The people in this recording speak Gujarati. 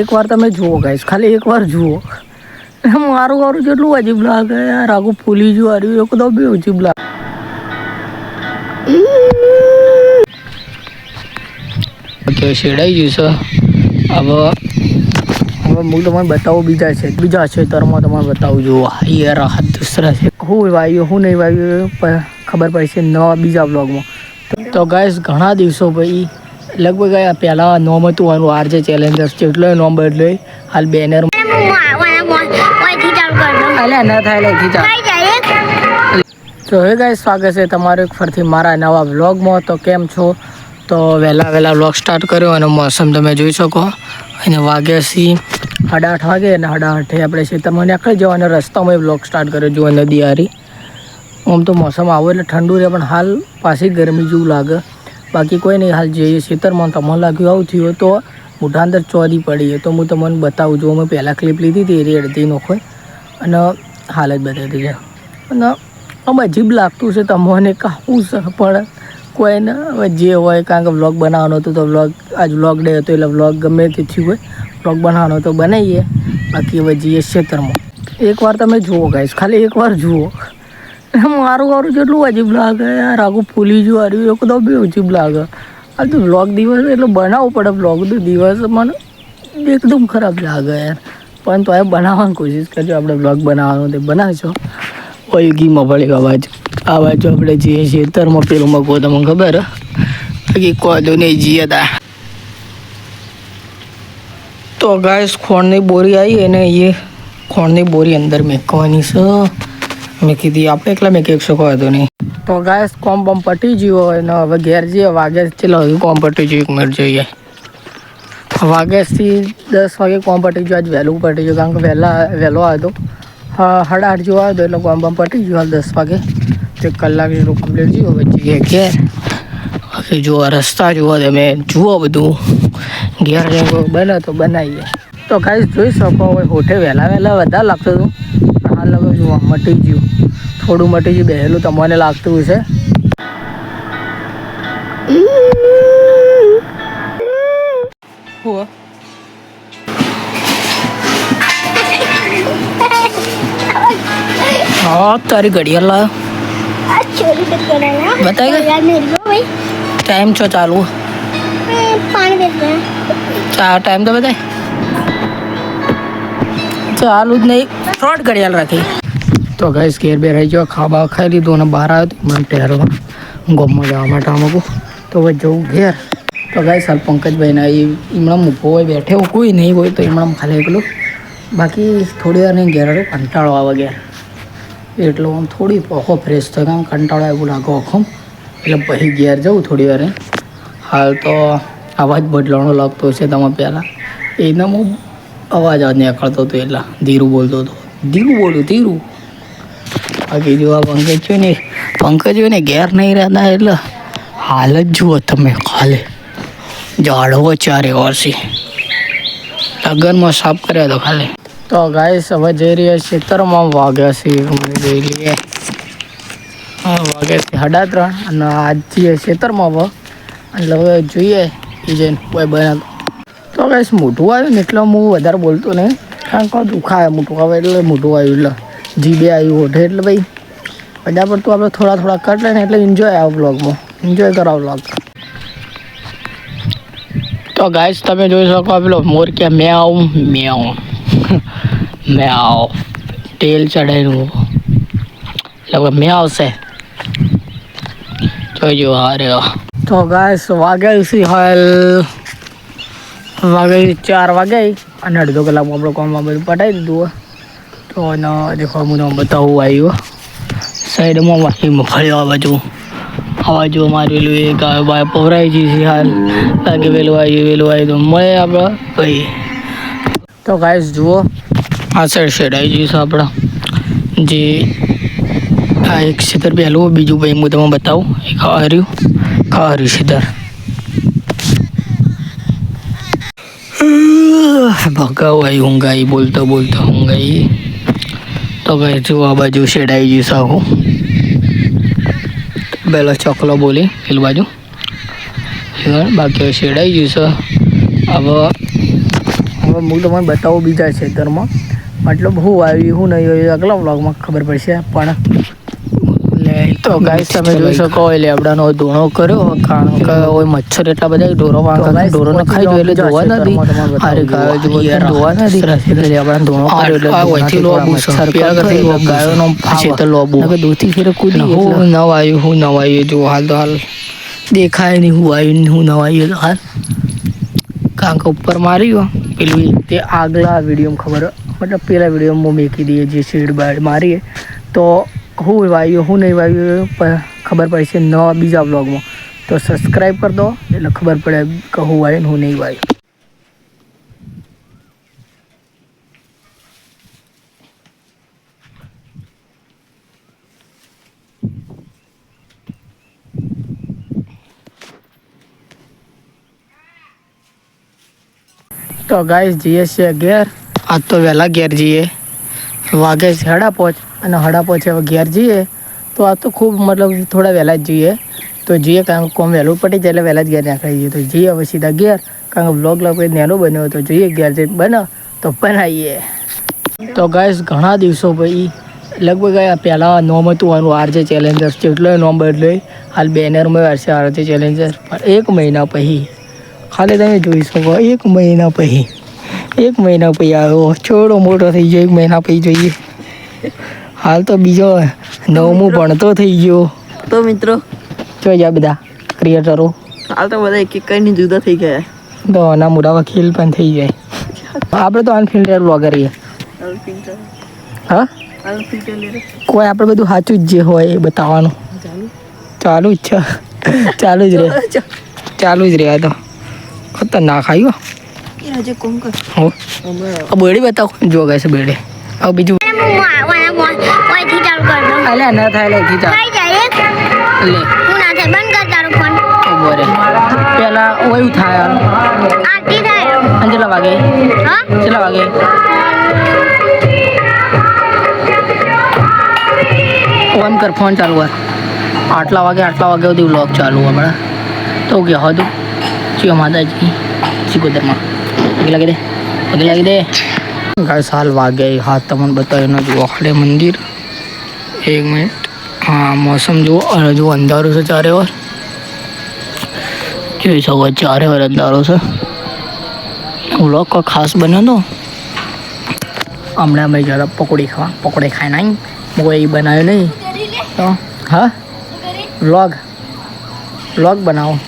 એકવાર તમે જુઓ ગાઈશ ખાલી એકવાર જુઓ. મારું વારું જેટલું અજીબ લાગે યાર આખું ફૂલી જો હાર્યું એક તો બી અજીબ લાગે. તો શેડાઈ ગયું છે. હવે હવે હું તમને બતાવું બીજા છે, બીજા ખેતરમાં તમને બતાવું જો યાર આ દૂસરા છે. હું વાવ્યું હું નહીં વાવ્યું પ- ખબર પડશે નવા બીજા બ્લોગમાં તો ગાઈશ ઘણા દિવસો પછી લગભગ આ પહેલાં નોમ હતું આનું આર જે ચેલેન્જર્સ છે, એટલે નોમ બદલે હાલ બેનર અલ્યા થાય લે ખીચા. તો હે ગાય સ્વાગત છે તમારું એક ફરથી મારા નવા વ્લોગમાં તો કેમ છો? તો વહેલા વહેલા વ્લોગ સ્ટાર્ટ કર્યો અને મોસમ તમે જોઈ શકો. અને વાગ્યા સી સાડા આઠ વાગે અને સાડા આઠે આપણે ખેતરમાં નીકળી જવાના રસ્તામાં વ્લોગ સ્ટાર્ટ કર્યો જુઓ નદી હારી આમ તો મોસમ આવો એટલે ઠંડુ રહે, પણ હાલ પાછી ગરમી જેવું લાગે. બાકી કોઈ નહીં, હાલ જઈએ ખેતરમાં તમને લાગ્યું આવું થયું તો મોઢા અંદર ચોરી પડી તો હું તમને બતાવું છું અમે પહેલાં ક્લિપ લીધી હતી, એ અડધી નોખો અને હાલ જ બતાવી છે અને આમ અજીબ લાગતું છે તમને કાપવું છે, પણ કોઈને હવે જે હોય કારણ કે વ્લોગ બનાવવાનો હતો તો વ્લોગ આજ વ્લોગ ડે હતો એટલે વ્લોગ ગમે તે થયું હોય વ્લોગ બનાવવાનો તો બનાવીએ. બાકી હવે જઈએ ખેતરમાં. એકવાર તમે જુઓ ગાઈશ ખાલી એકવાર જુઓ. મારું વારું જેટલું અજીબ લાગે યાર આખું ફૂલી જો હાર્યું એક તો બી અજીબ લાગે આ તો બ્લોગ દિવસ એટલે બનાવવું પડે બ્લોગ તો દિવસ મને એકદમ ખરાબ લાગે યાર. પણ તો એ બનાવવાની કોશિશ કરજો, આપણે વ્લોગ બનાવવાનો તે બનાવશો ઓયગીમાં ભળી અવાજ બાજુ આપણે જઈએ ખેતરમાં પેલું મગો, તમને ખબર બાકી કોદો નહીં જઈએ તા તો ગાય ખોણની બોરી આવી અને એ ખોણની બોરી અંદર મેકવાની છે. મેં કીધી, આપણે એકલા મેં કેક શકો હતો નહીં. તો ગાય કોમ બમ પટી ગયો હોય હવે ઘેર જઈએ, વાગે ચલો હજુ કોમ પટી ગયું, એક મિનિટ જોઈએ. વાગેથી દસ વાગે કોમ પટી ગયો વહેલું પટી ગયું, કારણ કે વહેલા, વહેલો આવ્યો હા સાડા આઠ જેવો આવ્યો હતો એટલે કોમ બમ પટી ગયું, હાલ દસ વાગે. તો એક કલાક જેટલું કમ્પ્લીટ ગયું વચ્ચે જઈએ ઘેર. બાકી જુઓ રસ્તા જુઓ, તમે જુઓ બધું. ઘેર બને તો બનાવીએ. તો કાંઈ જોઈ શકો, હવે હોઠે વહેલા વહેલા વધારે લાગતું હતું. પણ હાલ હવે જુઓ મટી ગયું થોડું મટી ગયું બેહેલું તમને લાગતું હશે હુઆ હા તારી ઘડિયાળ લાવ્યો बताएगा? ટાઈમ છો ચાલુ ચા ટાઈમ તો બતાય ચાલુ જ નહીં. ફ્રોડ ઘડિયાળ રાખી. તો ગઈશ ઘેર બે રહી ગયો ખાવા ખાઈ લીધું અને બહાર આવ્યો મને ટેરવા. ગમમાં જવા માટે અમુક તો હવે જવું ઘેર. તો ગાઈસ હાલ પંકજભાઈના એ હમણાં મૂકો હોય, બેઠે હોય, કોઈ નહીં હોય, તો હમણાં ખાલી એકલું. બાકી થોડી વાર નહીં, ઘેર કંટાળો આવે ઘેર. એટલો આમ થોડી આખો ફ્રેશ થયો આમ કંટાળો એવું લાગો આખો. એટલે પછી ઘેર જવું થોડી વારે. હાલ તો અવાજ બદલાણો લાગતો છે તમે પહેલાં. એને હું અવાજ જ નીકળતો હતો એટલે ધીરું બોલતો હતો. ધીરું બોલું, ધીરું. બાકી જો આ પંકજ છે ને પંકજ હોય ને ઘેર નહીં રહેતા એટલે હાલ જ જુઓ તમે કાલે જાડવો ચારે વર્ષે લગનમાં સાફ કર્યા તો ખાલી. તો ગાઈસ હવે જઈ રહ્યા ખેતરમાં વાગ્યા છે. જોઈ લઈએ. હા વાગ્યા છે સાડા ત્રણ અને આજ છીએ ખેતરમાં હવે એટલે હવે જોઈએ એ જઈને કોઈ બને તો ગાઈસ મોટું આવ્યું ને એટલે હું વધારે બોલતો નહીં. કારણ કે દુખાય મોટું આવે એટલે મોટું આવ્યું એટલે. જીબે આવ્યું ઓઠે એટલે ભાઈ. બધા પર તો આપણે થોડા થોડા કટ લઈને એટલે એન્જોય આવે બ્લોગમાં એન્જોય કરાવ બ્લોગ તો ગાઈસ તમે જોઈ શકો પેલો મોર કે મેં આવું મેં આવું મેં આવ તેલ ચડાવ્યું એટલે મેં આવશે. જોઈજો અરે તો ગાઈસ વાગેલ સી હાલ. વાગે ચાર વાગે અને અડધો કલાકમાં આપણે કામમાં બધું પટાવી દીધું તો દેખો હું તમને બતાવું આવ્યો સાઈડમાં વાસી મફળ્યો આ બાજુ આ જો પેલું એ ગાય પવરાઈ ગઈ છે હાલ. લાગે વહેલું આવ્યું વહેલું આવ્યું તો મળે આપણે ભાઈ. તો ગાઈસ જુઓ, આ સાઈડ શેડ આવી જઈશું આપણા. જે આ એક સીધર પહેલું, બીજું ભાઈ હું તમને બતાવું. એક આ હર્યું આ હર્યું ક્ષેત્ર ભગાવ આવી ઊંઘાઈ, બોલતો બોલતો ઊંઘાઈ. તો કહે છું, આ બાજુ શેડાઈ ગયું સાહુ પહેલો ચોકલો બોલી, પેલું બાજુ. બાકી શેડાઈ ગયું સર હવે હવે હું તમને બતાવું બીજા ક્ષેત્રમાં. મતલબ હું આવ્યું હું નહીં આવ્યું આગલા બ્લોગમાં ખબર પડશે. પણ તો ગાઈસ તમે જોઈ શકો એ લેબડાનો ધૂણો કર્યો કારણ કે ઓય મચ્છર એટલા બધા ઢોરો વાંકા ઢોરોને ખાઈ ગયો એટલે ધોવા નથી. અરે ગાયો જો ધોવા નથી એટલે લેબડાનો ધૂણો કર્યો એટલે ઓયથી લોબુ મચ્છર કરતી ગાયોનો પછી તો લોબુ. દૂધી ફેર કૂદી હું નવાયું હું નવાયું જો હાલ તો હાલ. દેખાય નહીં હું આવ્યું હું નવાયું હાલ. કારણ કે ઉપર માર્યું પેલું તે આગલા વિડીયોમાં ખબર મતલબ પેલા વિડીયોમાં મૂકી દઈએ જે શેડ બાડ મારીએ તો હું વાયું હું નહીં વાયું પ- ખબર પડશે નવા બીજા બ્લોગમાં તો સબસ્ક્રાઈબ કરી દો, એટલે ખબર પડે કે હું વાયું ને હું નહીં વાયું તો ગાઈસ જઈએ છીએ ઘેર. આજ તો વહેલા ઘેર જઈએ. વાગે છે હડા પોચ. અને હડાપો છે હવે ઘેર જઈએ, તો આ તો ખૂબ મતલબ થોડા વહેલા જ જઈએ. તો જઈએ કારણ કે કોમ વહેલું પટી જાય એટલે વહેલા જ ઘેર નીકળી જઈએ. તો જઈએ હવે સીધા ઘેર, કારણ કે બ્લોગ લગ નેનો બન્યો તો જઈએ ઘેર જઈને બનાવ તો બનાવીએ. તો ગાઈસ ઘણા દિવસો પછી, લગભગ પહેલાં નોમ હતું આનું આરજે ચેલેન્જર જેટલો નોમ બદલો હાલ બેનરમાં આવશે આરજે ચેલેન્જર પણ એક મહિના પછી, ખાલી તમે જોઈ શકો, એક મહિના પછી, એક મહિના પછી આવ્યો. છોડો મોટો થઈ ગયો, એક મહિના પછી જોઈએ. હાલ તો બીજો નવમું ભણતો થઈ ગયો. તો મિત્રો? જો જાય બધા ક્રિએટરો હાલ તો બધા એક એક કરીને જુદા થઈ ગયા. તો આના મોટા વકીલ પણ થઈ જાય. આપણે તો અનફિલ્ટર બ્લોગર છીએ. હા? કોઈ આપણે બધું સાચું જ જે હોય એ બતાવવાનું. ચાલુ? જ છે. ચાલુ જ રહે. ચાલુ જ રહે તો. ખતરનાક આવ્યો હો. બેડી બતાવ. જો ગયા છે બેડી. હવે બીજું ચાલુ લે ના થાય લે ખીચા થઈ જાય લે. હું ના થાય બંધ કર તારો ફોન ઊભો રે પેલા ઓયું થાય આરતી થાય? કેટલા વાગે? હા? કેટલા વાગે? ઓમ કર ફોન ચાલુ કર. આટલા વાગે આટલા વાગે સુધી વ્લોગ ચાલુ હમણાં તો કે હતું ચિયો માતાજી સિકોતરમાં પગે લાગી દે પગે લાગી દે. ગાય સાલ વાગે હાથ તમને બતાવ્યો જુઓ ખાલી મંદિર. એક મિનિટ હા મોસમ જુઓ જુઓ અંધારું છે ચારે વાર જોઈ શકો ચારે વાર અંધારો છે વ્લોગ કોઈ ખાસ બન્યો તો હમણાં અમે જરા પકોડી ખાવા પકોડી ખાઈ નાઈ હું એ બનાવ્યો નહીં તો હા વ્લોગ વ્લોગ બનાવો